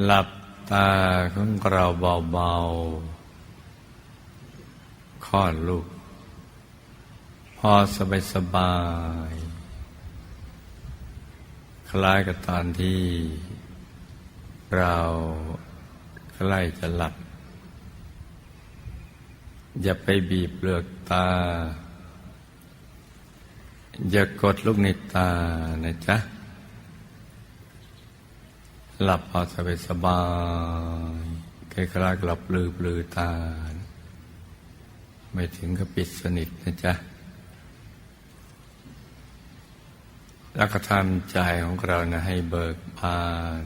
หลับตาของเราเบาๆคลอดลูก พอสบายสบาย คล้ายกับตอนที่ เราใกล้จะหลับ อย่าไปบีบเปลือกตา อย่ากดลูกในตานะจ๊ะ หลับพอสบายสบายคล้ายๆหลับปลือปลือตา ไม่ถึงกับปิดสนิทนะจ๊ะ แล้วก็ทำใจของเรานะให้เบิกบาน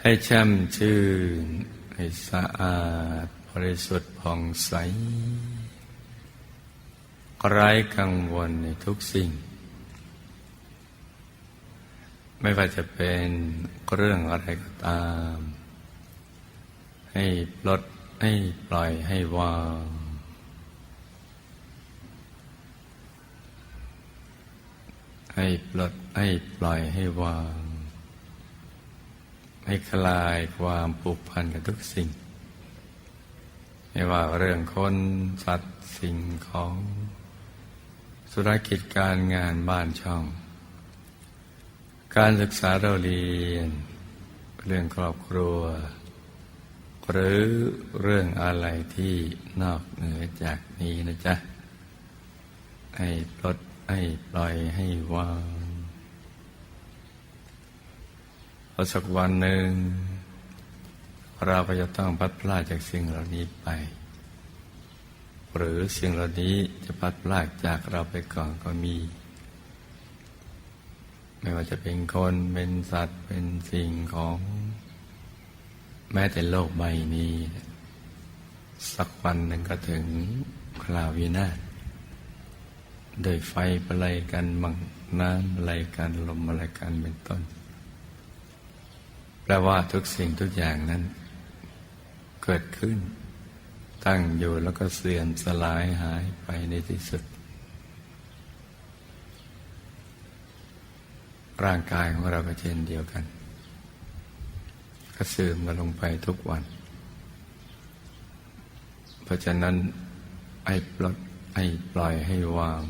ให้แช่มชื่น ให้สะอาดบริสุทธิ์ผ่องใสไร้กังวลในทุกสิ่ง ไม่ว่าจะเป็นเรื่องอะไรก็ตาม ให้ปลดให้ปล่อยให้วางให้ปลดให้ปล่อยให้วาง ให้คลายความผูกพันกับทุกสิ่ง ไม่ว่าเรื่องคนสัตว์สิ่งของธุรกิจการงานบ้านช่อง การศึกษาเราเรียน เรื่องครอบครัว หรือเรื่องอะไรที่นอกเหนือจากนี้นะจ๊ะ ให้ปลดให้ปล่อยให้วางพอสักวันหนึ่ง เราก็จะต้องพัดพลาดจากสิ่งเหล่านี้ไป หรือสิ่งเหล่านี้จะพัดพลาดจากเราไปก่อนก็มี ไม่ว่าจะเป็นคนเป็นสัตว์เป็นสิ่งของ แม้แต่โลกใบนี้ สักวันหนึ่งก็ถึงคราววินาศโดยไฟอะไรกันบังน้ำอะไรกันลมอะไรกันเป็นต้น แปลว่าทุกสิ่งทุกอย่างนั้น เกิดขึ้น ตั้งอยู่แล้วก็เสื่อมสลายหายไปในที่สุด ร่างกายของเราก็เช่นเดียวกัน ก็เสื่อมกันลงไปทุกวัน เพราะฉะนั้นไอ้ปลดไอ้ปล่อยให้วาง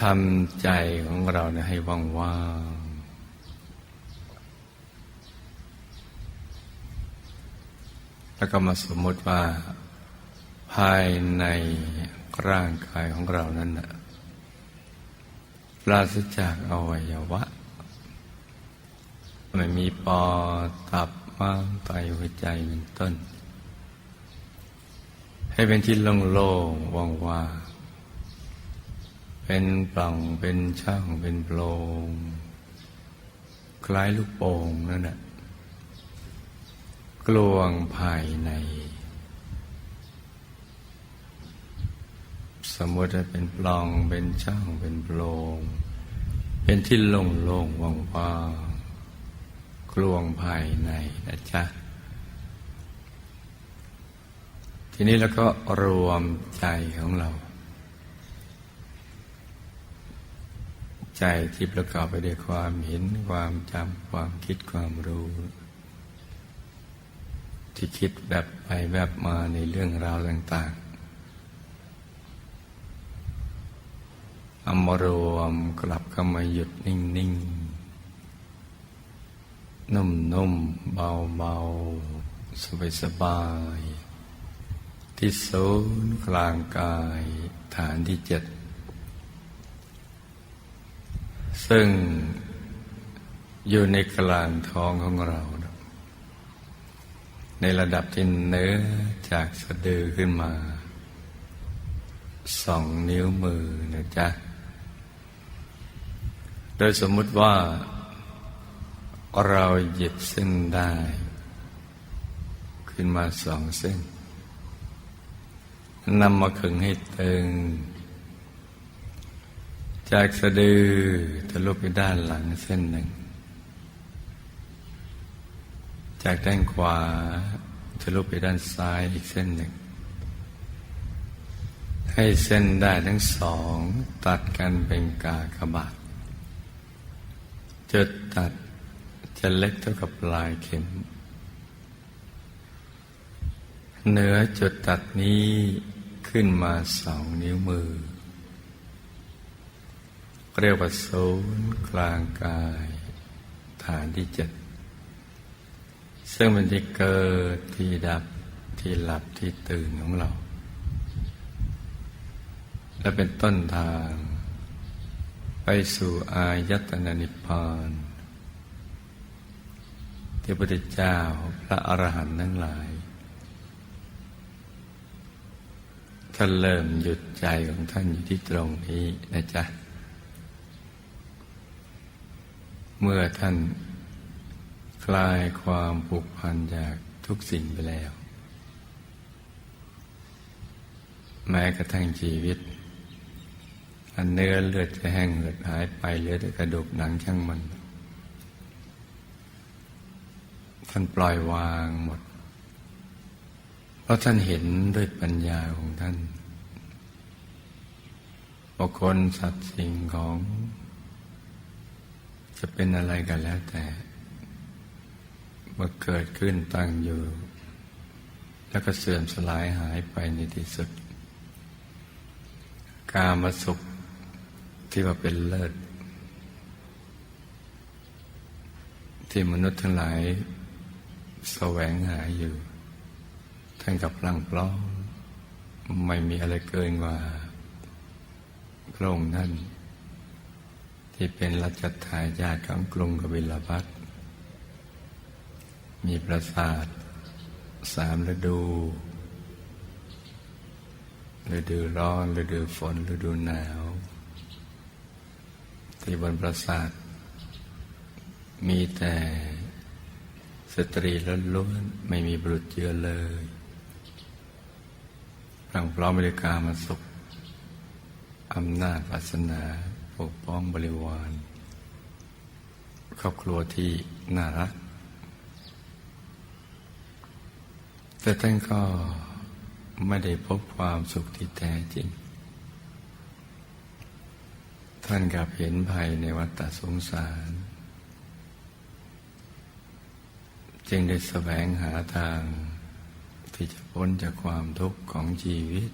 ทำใจของเราเนี่ยให้ว่างว่างแล้วก็มาสมมติว่า ภายในร่างกายของเรานั้นนะ ราศจากอวัยวะ ไม่มีปอตับม้ามไตหัวใจเป็นต้น ให้เป็นที่โล่งๆว่างๆเป็นปล่องเป็นช่างเป็นโพรงคล้ายลูกโป่งนั่นแหละกลวงภายใน สมมติเป็นปล่องเป็นช่างเป็นโพรง เป็นที่โล่งๆว่างๆกลวงภายในนะจ๊ะ ทีนี้แล้วก็รวมใจของเรา ใจที่ประกอบไปด้วยความเห็นความจำความคิดความรู้ ที่คิดแบบไปแบบมาในเรื่องราวต่างๆ เอามารวมกลับเข้ามาหยุดนิ่งๆ นุ่มๆ เบาๆ สบายๆที่ศูนย์กลางกายฐานที่เจ็ด ซึ่งอยู่ในกลางท้องของเรา ในระดับที่เนื้อจากสะดือขึ้นมาสองนิ้วมือนะจ๊ะ โดยสมมุติว่า เราหยิบเส้นได้ ขึ้นมาสองเส้นนำมาขึงให้ตึง จากสะดือทะลุไปด้านหลังเส้นหนึ่ง จากด้านขวาทะลุไปด้านซ้ายอีกเส้นหนึ่ง ให้เส้นได้ทั้งสอง ตัดกันเป็นกากบาท จุดตัดจะเล็กเท่ากับปลายเข็ม เหนือจุดตัดนี้ขึ้นมาสองนิ้วมือ เรียกว่าศูนย์กลางกาย ฐานที่เจ็ดซึ่งมันที่เกิดที่ดับที่หลับที่ตื่นของเรา และเป็นต้นทาง ไปสู่อายตนะนิพพานที่พระเจ้าพระอรหันต์ทั้งหลายท่านเริ่มหยุดใจของท่านอยู่ที่ตรงนี้นะจ๊ะ เมื่อท่านคลายความผูกพันจากทุกสิ่งไปแล้ว แม้กระทั่งชีวิต อันเนื้อเลือดจะแห้งเหือดหายไปเหลือแต่กระดูกหนังช่างมัน ท่านปล่อยวางหมด เพราะท่านเห็นด้วยปัญญาของท่านบุคคลสัตว์สิ่งของ จะเป็นอะไรกันแล้วแต่เมื่อเกิดขึ้นตั้งอยู่ แล้วก็เสื่อมสลายหายไปในที่สุด กามาสุข ที่ว่าเป็นเลิศ ที่มนุษย์ทั้งหลายแสวงหาอยู่ท่านกับพลังปล้องไม่มีอะไรเกินกว่าพระองค์นั่น ที่เป็นรัชทายาทของกรุงกบิลพัทมีปราสาทสามฤดูฤดูร้อนฤดูฝนฤดูหนาว ที่บนปราสาท มีแต่สตรีล้วนๆไม่มีบุรุษเจือเลยพลังพร้อมบริการมาสุขอำนาจวาสนาปกป้องบริวารครอบครัวที่น่ารัก แต่ท่านก็ไม่ได้พบความสุขที่แท้จริง ท่านกลับเห็นภัยในวัฏสงสาร จึงได้แสวงหาทาง ที่จะพ้นจากความทุกข์ของชีวิต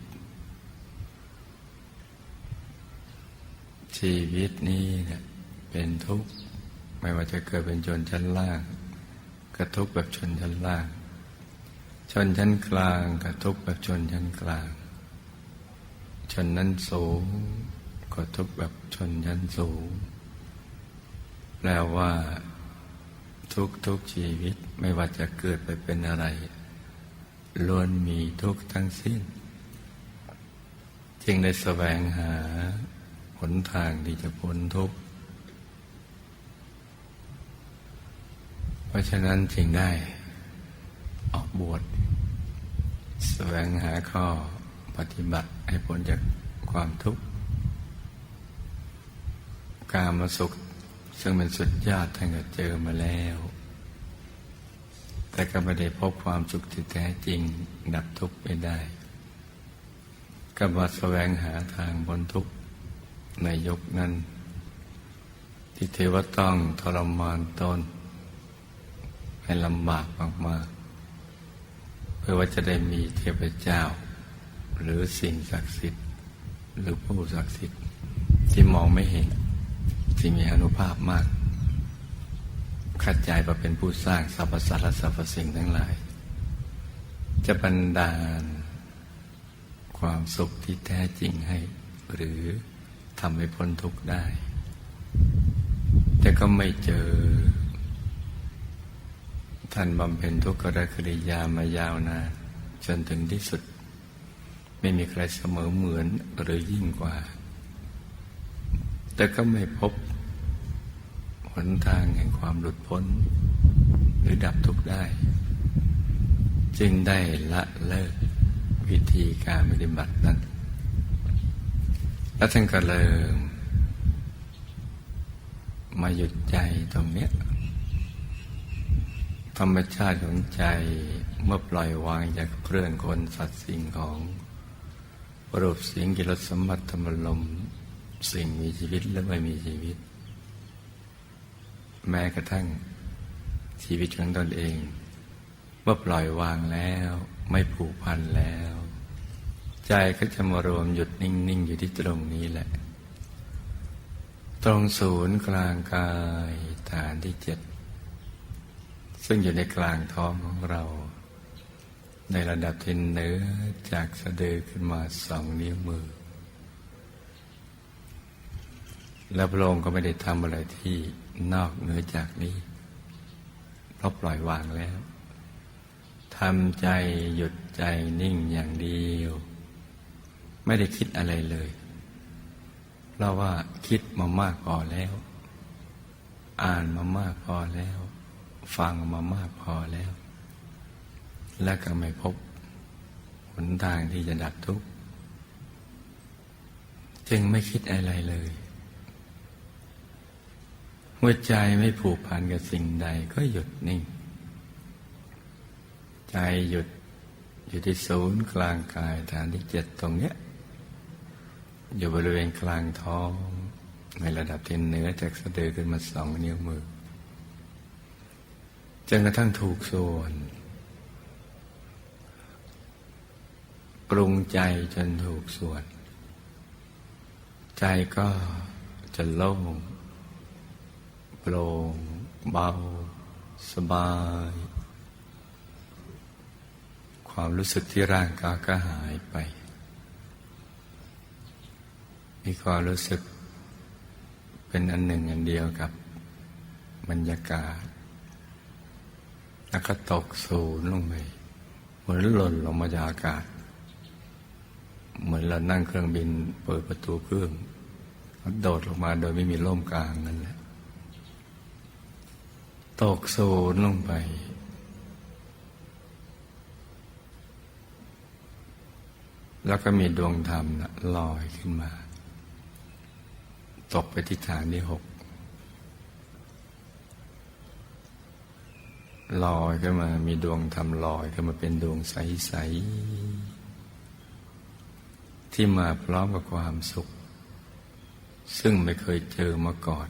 ชีวิตนี้เนี่ยเป็นทุกข์ ไม่ว่าจะเกิดเป็นชนชั้นล่างก็ทุกแบบชนชั้นล่าง ชนชั้นกลางก็ทุกแบบชนชั้นกลาง ชนนั้นสูง ก็ทุกแบบชนชั้นสูง แปลว่า ทุกทุกชีวิตไม่ว่าจะเกิดไปเป็นอะไรล้วนมีทุกข์ทั้งสิ้น จึงได้แสวงหาหนทางที่จะพ้นทุกข์ เพราะฉะนั้นจึงได้ออกบวชแสวงหาข้อปฏิบัติให้พ้นจากความทุกข์ การมาสุข ซึ่งเป็นสุดยอดท่านก็เจอมาแล้ว แต่ก็ไม่ได้พบความสุขที่แท้จริง ดับทุกข์ไปได้ ก็มาแสวงหาทางบนทุกข์ในยกนั้น ที่เทวต้องทรมานตน ให้ลำบากมากๆเพื่อว่าจะได้มีเทพเจ้า หรือสิ่งศักดิ์สิทธิ์หรือผู้ศักดิ์สิทธิ์ที่มองไม่เห็น ที่มีอนุภาพมากขัดใจมาเป็นผู้สร้างสรรพสัตว์และสรรพสิ่งทั้งหลาย จะบันดาล ความสุขที่แท้จริงให้ หรือทำให้พ้นทุกข์ได้ แต่ก็ไม่เจอ ท่านบำเพ็ญทุกขกิริยามายาวนานจนถึงที่สุด ไม่มีใครเสมอเหมือนหรือยิ่งกว่า แต่ก็ไม่พบ หนทางแห่งความหลุดพ้น หรือดับทุกข์ได้ จึงได้ละเลิกวิธีการปฏิบัตินั้น แล้วท่านก็เริ่มมาหยุดใจตรงเนี้ยธรรมชาติของใจเมื่อปล่อยวางจากเคลื่อนคนสัตว์สิ่งของรูปเสียงกิรสสมบัติธรรมลม สิ่งมีชีวิตและไม่มีชีวิต แม้กระทั่งชีวิตของตนเองเมื่อปล่อยวางแล้วไม่ผูกพันแล้ว ใจก็จะมารวมหยุดนิ่ง ๆ อยู่ที่ตรงนี้แหละ ตรงศูนย์กลางกายฐานที่เจ็ด ซึ่งอยู่ในกลางท้องของเรา ในระดับที่เหนือจากสะดือขึ้นมาสองนิ้วมือ และพระองค์ก็ไม่ได้ทำอะไรที่ นอกเหนือจากนี้เพราะปล่อยวางแล้วทำใจหยุดใจนิ่งอย่างเดียว ไม่ได้คิดอะไรเลย เพราะว่าคิดมามากพอแล้ว อ่านมามากพอแล้ว ฟังมามากพอแล้ว และก็ไม่พบหนทางที่จะดับทุกข์จึงไม่คิดอะไรเลย หัวใจไม่ผูกพันกับสิ่งใดก็หยุดนิ่ง ใจหยุดอยู่ที่ศูนย์กลางกายฐานที่เจ็ดตรงเนี้ย อยู่บริเวณกลางท้องในระดับที่เหนือจากสะดือขึ้นมาสองนิ้วมือจนกระทั่งถูกส่วน ปรุงใจจนถูกส่วน ใจก็จะโล่ง โปร่งเบา สบาย ความรู้สึกที่ร่างกายก็หายไป มีความรู้สึกเป็นอันหนึ่งอันเดียวกับบรรยากาศ แล้วก็ตกศูนลงไปเหมือนหล่นลงมาจากอากาศ เหมือนเรานั่งเครื่องบินเปิดประตูเครื่องโดดลงมาโดยไม่มีร่มกลางนั่นแหละ ตกศูนย์ลงไป แล้วก็มีดวงธรรมนะลอยขึ้นมา ตกไปที่ฐานที่หกลอยขึ้นมา มีดวงธรรมลอยขึ้นมาเป็นดวงใส ๆ ที่มาพร้อมกับความสุข ซึ่งไม่เคยเจอมาก่อน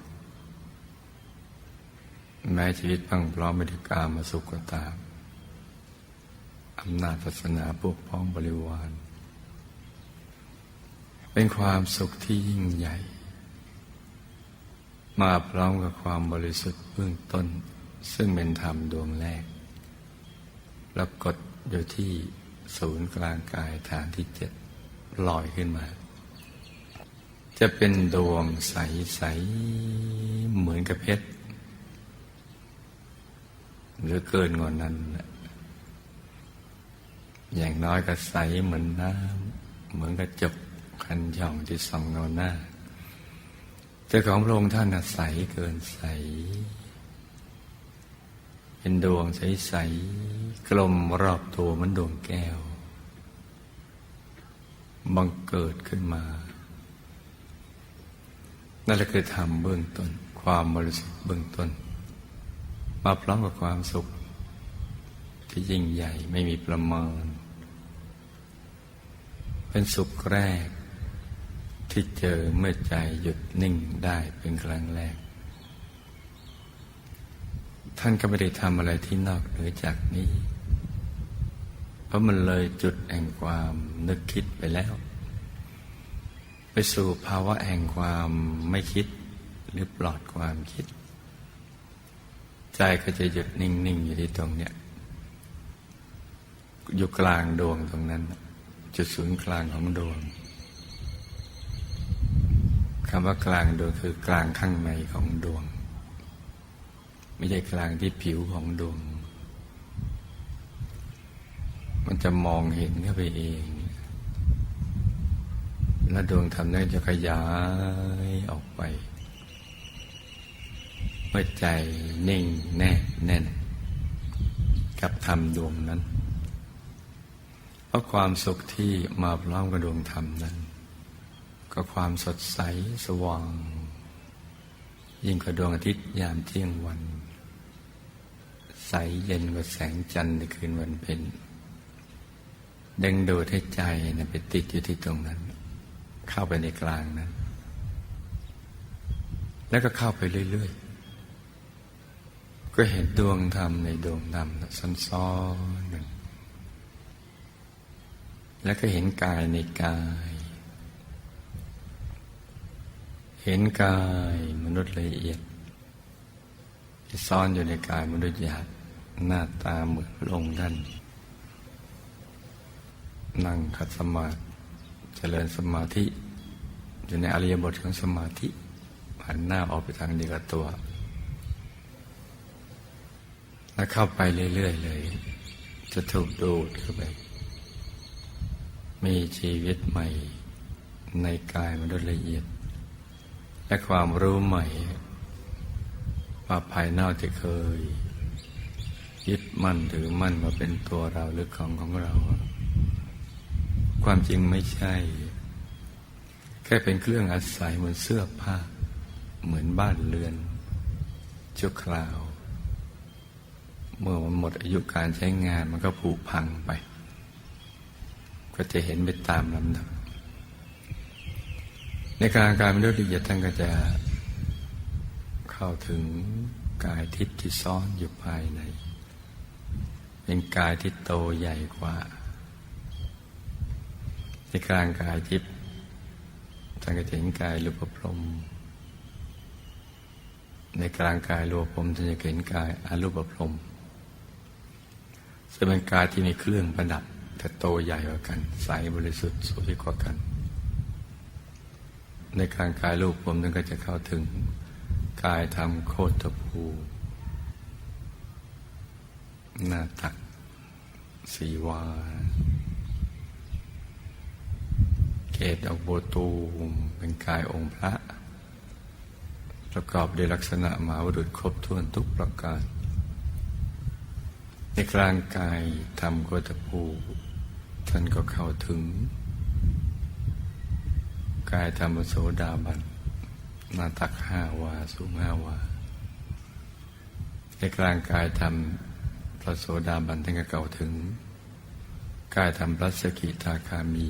แม้ชีวิตพังพร้อมไปด้วยกามาสุขก็ตามอำนาจศาสนาพวกพ้องบริวาร เป็นความสุขที่ยิ่งใหญ่ มาพร้อมกับความบริสุทธิ์เบื้องต้น ซึ่งเป็นธรรมดวงแรกแล้วกดอยู่ที่ศูนย์กลางกายฐานที่เจ็ดลอยขึ้นมา จะเป็นดวงใส ๆ เหมือนกับเพชร หรือเกินกว่านั้นอย่างน้อยก็ใสเหมือนน้ำเหมือนกระจกคันช่องที่ส่องเงาหน้า แต่ของพระองค์ท่านใสเกินใส เป็นดวงใสๆกลมรอบตัวมือนดวงแก้ว บังเกิดขึ้นมา นั่นแหละคือธรรมเบื้องต้น ความบริสุทธิ์เบื้องต้น มาพร้อมกับความสุข ที่ยิ่งใหญ่ไม่มีประมาณเป็นสุขแรก ที่เจอเมื่อใจหยุดนิ่งได้เป็นครั้งแรก ท่านก็ไม่ได้ทำอะไรที่นอกเหนือจากนี้ เพราะมันเลยจุดแห่งความนึกคิดไปแล้ว ไปสู่ภาวะแห่งความไม่คิดหรือปลอดความคิด ใจก็จะหยุดนิ่ง ๆ อยู่ที่ตรงเนี้ยอยู่กลางดวงตรงนั้น จุดศูนย์กลางของดวงคำว่ากลางดวงคือกลางข้างในของดวง ไม่ใช่กลางที่ผิวของดวง มันจะมองเห็นเข้าไปเอง และดวงธรรมนั้นจะขยายออกไป มื่อใจนิ่งแน่แน่น กับธรรมดวงนั้น เพราะความสุขที่มาพร้อมกับดวงธรรมนั้น ก็ความสดใสสว่าง ยิ่งกว่าดวงอาทิตย์ยามเที่ยงวัน ใสเย็นกว่าแสงจันทร์ในคืนวันเพ็ญดึงดูดให้ใจนะไปติดอยู่ที่ตรงนั้น เข้าไปในกลางนั้น แล้วก็เข้าไปเรื่อยๆ ก็เห็นดวงธรรมในดวงธรรมซ้อนๆหนึ่งแล้วก็เห็นกายในกาย เห็นกายมนุษย์ละเอียด ที่ซ่อนอยู่ในกายมนุษย์หยาบหน้าตาเหมือนลงท่านนั่งขัดสมาธิเจริญสมาธิ อยู่ในอริยบทของสมาธิหันหน้าออกไปทางเดียวกับตัว แล้วเข้าไปเรื่อยๆเลย จะถูกดูดเข้าไป มีชีวิตใหม่ในกายมนุษย์ละเอียด และความรู้ใหม่ ว่าภายนอกที่เคย ยึดมั่นถือมั่นมาเป็นตัวเราหรือของของเรา ความจริงไม่ใช่ แค่เป็นเครื่องอาศัยเหมือนเสื้อผ้า เหมือนบ้านเรือนชั่วคราว เมื่อมันหมดอายุการใช้งานมันก็ผุพังไป ก็จะเห็นไปตามลำดับ ในการการมนุษย์ละเอียดท่านก็จะเข้าถึงกายทิพย์ที่ซ่อนอยู่ภายใน เป็นกายที่โตใหญ่กว่า ในกลางกายทิพย์ท่านก็จะเห็นกายรูปพรหมในกลางกายรูปพรหมท่านจะเห็นกายอารูปพรหม ซึ่งเป็นกายที่มีเครื่องประดับ แต่โตใหญ่กว่ากัน ใสบริสุทธิ์สวยกว่ากัน ในกางกายรูปพรหมท่านก็จะเข้าถึง กายธรรมโคตรภูหน้าตัก สีวา เกตดอกโบตูมเป็นกายองค์พระ ประกอบด้วยลักษณะมหาวดุจครบถ้วนทุกประการ ในกลางกายธรรมโคตภูท่านก็เข้าถึง กายธรรมโสดาบันนาตักห้าวา สูงห้าวา ในกลางกายธรรมพระโสดาบันท่านก็เก่าถึง กายธรรมพระสกิทาคามี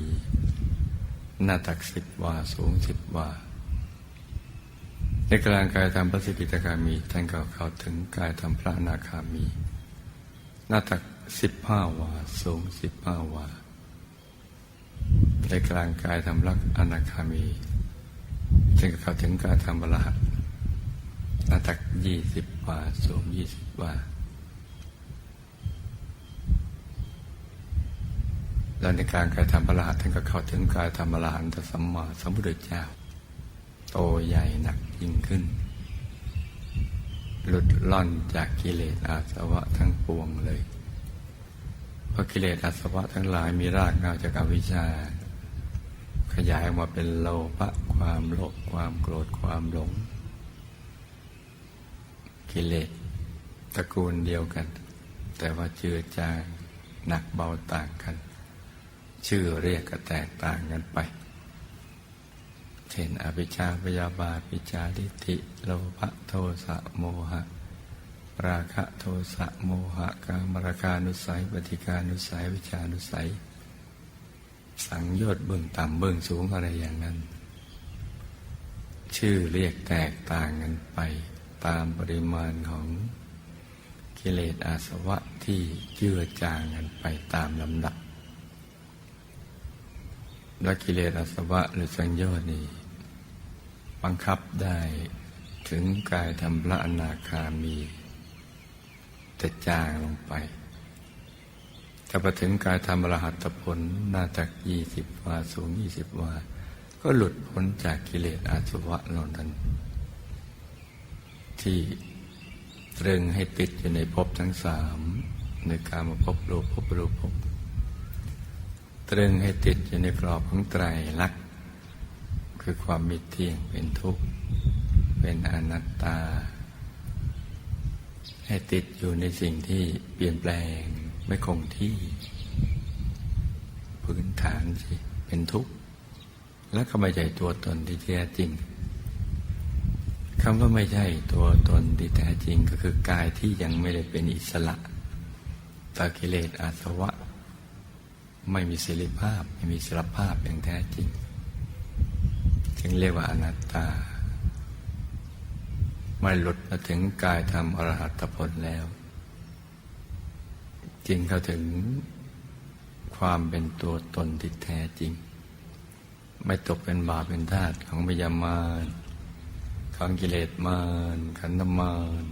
นาตักสิบวา สูงสิบวาในกลางกายธรรมพระสกิทาคามีท่านก็เข้าถึงกายธรรมพระอนาคามี หน้าตักสิบห้าวา สูงสิบห้าวา ในกลางกายธรรมรักอนาคามีจึงเข้าถึงการทำบรหัสหน้าตักยี่สิบวา สูงยี่สิบวา แล้วในการการทำบรหัสท่านก็เข้าถึงการทำบรหันตสัมมาสัมพุทธเจ้า โตใหญ่หนักยิ่งขึ้น หลุดล่อนจากกิเลสอาสวะทั้งปวงเลย เพราะกิเลสอาสวะทั้งหลายมีรากเงาจากอวิชชา ขยายออกมาเป็นโลภะความโลภความโกรธความหลง กิเลสตระกูลเดียวกัน แต่ว่าเจือจางหนักเบาต่างกัน ชื่อเรียกก็แตกต่างกันไป ช่น อภิชาพยาบาทปิจาทิฏฐิโลภะโทสะโมหะ ราคะโทสะโมหะกามราคานุสัยปฏิการนุสัยวิชานุสัย สังโยชน์เบื้องต่ำเบื้องสูงอะไรอย่างนั้น ชื่อเรียกแตกต่างกันไปตามปริมาณของกิเลสอาสวะที่เจือจางกันไปตามลำดับและกิเลสอาสวะหรือสังโยชน์นี่ บังคับได้ถึงกายทำพระอนาคามีจะจางลงไปถ้าไปถึงกายทำอรหัตผลน่าจากยี่สิบวาสูงยี่สิบวา ก็หลุดพ้นจากกิเลสอาสวะเหล่านั้น ที่ตรึงให้ติดอยู่ในภพทั้งสามในการมาพบรูปพบรูปพบตรึงให้ติดอยู่ในกรอบของไตรลักษณ คือความมิเที่ยงเป็นทุกข์ เป็นอนัตตา ให้ติดอยู่ในสิ่งที่เปลี่ยนแปลงไม่คงที่ พื้นฐานสิเป็นทุกข์ และก็ไม่ใช่ตัวตนที่แท้จริงคำว่าไม่ใช่ตัวตนที่แท้จริงก็คือกายที่ยังไม่ได้เป็นอิสระตากิเลสอาสวะ ไม่มีศิลิภาพ ไม่มีศิลภาพอย่างแท้จริงึงเรียกว่าอนัตตา ไม่หลุดมาถึงกายธรรมอรหัตผลแล้วจึงเข้าถึงความเป็นตัวตนที่แท้จริง ไม่ตกเป็นบาปเป็นทาสของพยามารของกิเลสมารขันธมาร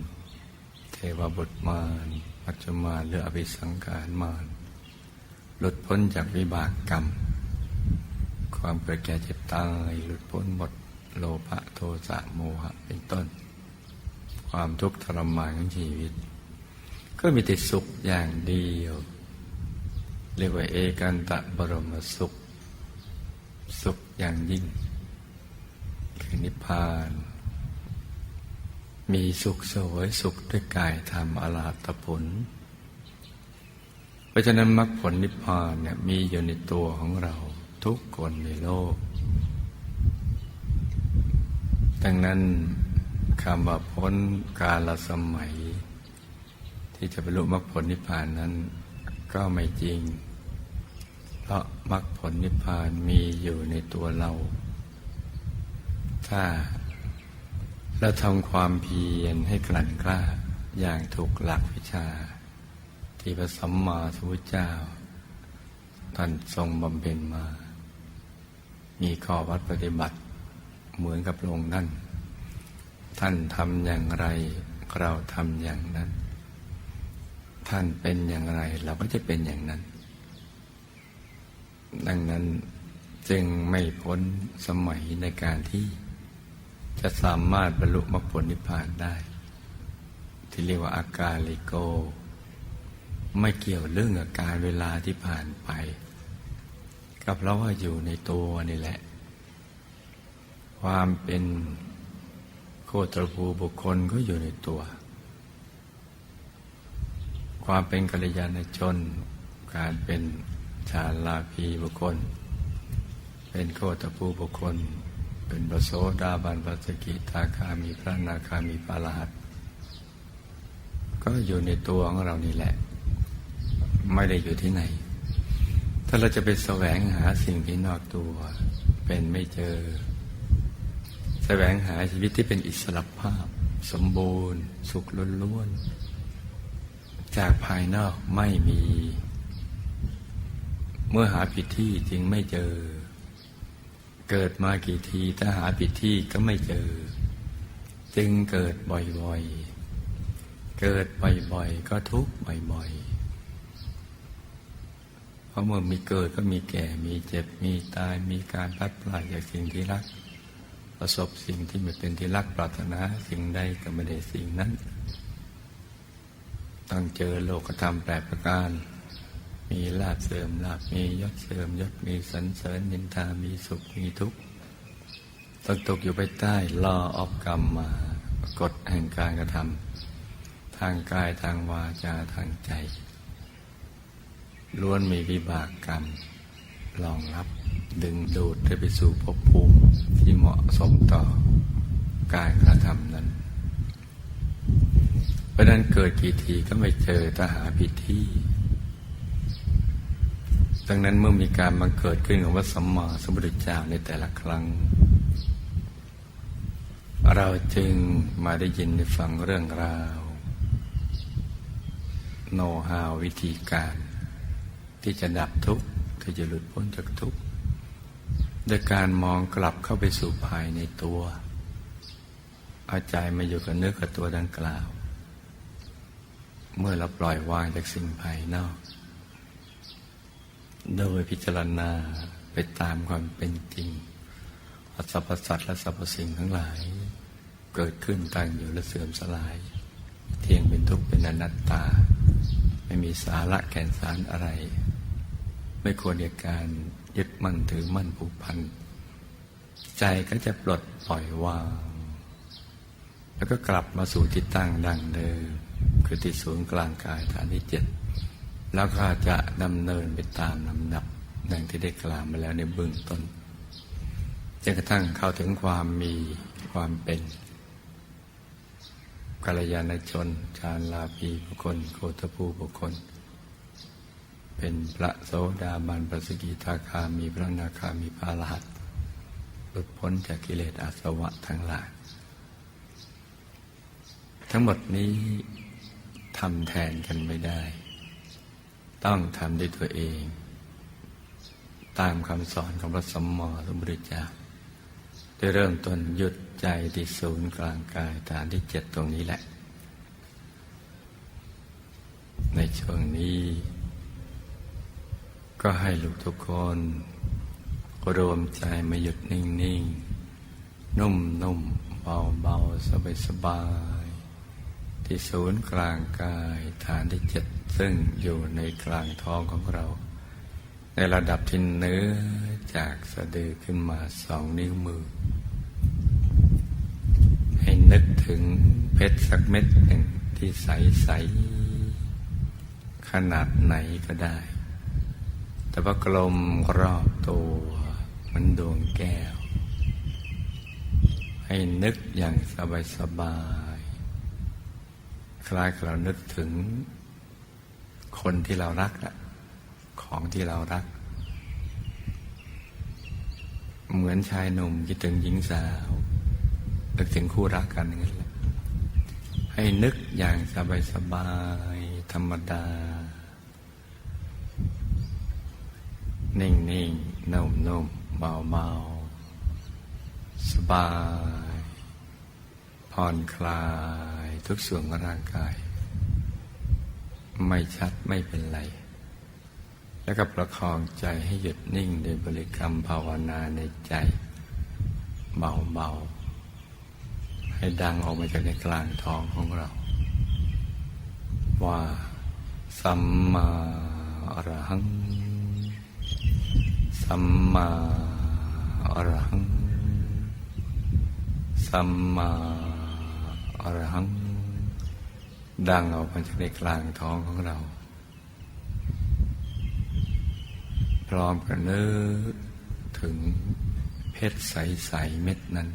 เทวบุตรมารปัจจุมารหรืออภิสังขารมารหลุดพ้นจากวิบากกรรม ความเกิดแก่เจ็บตายหลุดพ้นหมดโลภะโทสะโมหะเป็นต้น ความทุกข์ทรมานของชีวิต ก็มีแต่สุขอย่างเดียว เรียกว่าเอกันตะบรมสุข สุขอย่างยิ่งคือนิพพาน มีสุขสวยสุขด้วยกายธรรมอรหัตผล เพราะฉะนั้นมรรคผลนิพพานเนี่ยมีอยู่ในตัวของเรา ทุกคนในโลก ดังนั้นคำว่าพ้นกาลสมัย ที่จะบรรลุมรรคผลนิพพานนั้นก็ไม่จริง เพราะมรรคผลนิพพานมีอยู่ในตัวเรา ถ้าเราทำความเพียรให้กลั่นกล้าอย่างถูกหลักวิชา ที่พระสัมมาสัมพุทธเจ้าท่านทรงบำเพ็ญมา มีข้อวัดปฏิบัติเหมือนกับลงนั่น ท่านทำอย่างไร เราทำอย่างนั้น ท่านเป็นอย่างไร เราก็จะเป็นอย่างนั้น ดังนั้นจึงไม่พ้นสมัยในการที่จะสามารถบรรลุมรรคผลนิพพานได้ ที่เรียกว่าอากาลิโก ไม่เกี่ยวเรื่องอาการเวลาที่ผ่านไป กับเราว่าอยู่ในตัวนี่แหละ ความเป็นโคตรภูบุคคลก็อยู่ในตัว ความเป็นกัลยาณชน การเป็นชาลาภีบุคคล เป็นโคตรภูบุคคล เป็นปโสดาบันปัสกิทาคามีพระนาคามีปาลาหัตก็อยู่ในตัวของเรานี่แหละ ไม่ได้อยู่ที่ไหน ถ้าเราจะไปแสวงหาสิ่งที่นอกตัว เป็นไม่เจอ แสวงหาชีวิตที่เป็นอิสระภาพ สมบูรณ์ สุขล้วนๆจากภายนอกไม่มี เมื่อหาผิดที่จึงไม่เจอ เกิดมากี่ทีถ้าหาผิดที่ก็ไม่เจอ จึงเกิดบ่อยๆ เกิดบ่อยๆ ก็ทุกข์บ่อยๆ เพราะเมื่อมีเกิดก็มีแก่ มีเจ็บ มีตาย มีการพัดพลาดจากสิ่งที่รัก ประสบสิ่งที่ไม่เป็นที่รักปรารถนาสิ่งใดก็ไม่ได้สิ่งนั้น ต้องเจอโลกธรรมแปรประการ มีลาบเสริมลาบมียศเสริมยศมีสันเสริญนินทามีสุขมีทุกข์ต้องตกอยู่ไปใต้ลอออบกรรมมากฎแห่งการกระทำทางกายทางวาจาทางใจ ล้วนมีวิบากกรรมรองรับ ดึงดูดให้ไปสู่ภพภูมิที่เหมาะสมต่อการกระทำนั้น เพราะนั้นเกิดกี่ทีก็ไม่เจอถ้าหาผิดที่ดังนั้นเมื่อมีการบังเกิดขึ้นของพระสัมมาสมพุทธเจ้าในแต่ละครั้ง เราจึงมาได้ยินได้ฟังเรื่องราว โนฮาววิธีการ ที่จะดับทุกข์ที่จะหลุดพ้นจากทุกข์โดยการมองกลับเข้าไปสู่ภายในตัว เอาใจมาอยู่กับเนื้อกับตัวดังกล่าว เมื่อเราปล่อยวางจากสิ่งภายนอก โดยพิจารณาไปตามความเป็นจริงสรรพสัตว์และสรรพสิ่งทั้งหลาย เกิดขึ้นตั้งอยู่และเสื่อมสลาย เที่ยงเป็นทุกข์เป็นอนัตตา ไม่มีสาระแก่นสารอะไร ไม่ควรแก่การยึดมั่นถือมั่นผูกพัน ใจก็จะปลดปล่อยวาง แล้วก็กลับมาสู่ที่ตั้งดังเดิมคือที่ศูนย์กลางกายฐานที่เจ็ดแล้วก็จะดำเนินไปตามลำดับดังที่ได้กล่าวมาแล้วในเบื้องต้นจนกระทั่งเข้าถึงความมีความเป็นกัลยาณชน ชาลาภีบุคคล โคตภูบุคคล เป็นพระโสดาบันปสกิทาคามีพระนาคามีพระอรหันต์หลุดพ้นจากกิเลสอาสวะทั้งหลาย ทั้งหมดนี้ทำแทนกันไม่ได้ ต้องทำด้วยตัวเอง ตามคำสอนของพระสมมอสมบุรจาโดยเริ่มต้นหยุดใจที่ศูนย์กลางกายฐานที่เจ็ดตรงนี้แหละ ในช่วงนี้ ก็ให้ลูกทุกคน รวมใจมาหยุดนิ่ง ๆ นุ่ม ๆ เบา ๆ สบาย ๆ ที่ศูนย์กลางกายฐานที่เจ็ดซึ่งอยู่ในกลางท้องของเรา ในระดับที่เนื้อจากสะดือขึ้นมาสองนิ้วมือ ให้นึกถึงเพชรสักเม็ดหนึ่งที่ใส ๆ ขนาดไหนก็ได้ แต่ว่ากลมรอบตัวเหมือนดวงแก้ว ให้นึกอย่างสบายๆคล้ายกับเรานึกถึง คนที่เรารักอะของที่เรารัก เหมือนชายหนุ่มคิดถึงหญิงสาว นึกถึงคู่รักกันอย่างนั้นแหละให้นึกอย่างสบายๆธรรมดา นิ่งนิ่งนุ่มนุ่มเบาเบาสบาย ผ่อนคลายทุกส่วนของร่างกาย ไม่ชัดไม่เป็นไร แล้วก็ประคองใจให้หยุดนิ่งโดยบริกรรมภาวนาในใจ เบาเบาให้ดังออกมาจากในกลางท้องของเรา ว่าสัมมาอรหัง สัมมาอรหัง สัมมาอรหัง ดังออกมาจากในกลางท้องของเรา พร้อมกับนึกถึงเพชรใส ๆ เม็ดนั้น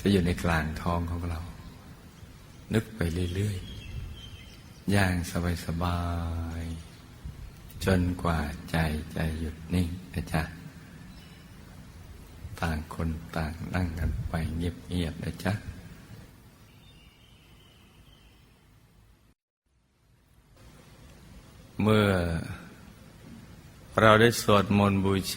จะอยู่ในกลางท้องของเรา นึกไปเรื่อย ๆ อย่างสบาย ๆ จนกว่าใจจะหยุดนิ่งนะจ๊ะ ต่างคนต่างนั่งกันไปเงียบๆนะจ๊ะเมื่อเราได้สวดมนต์บูชา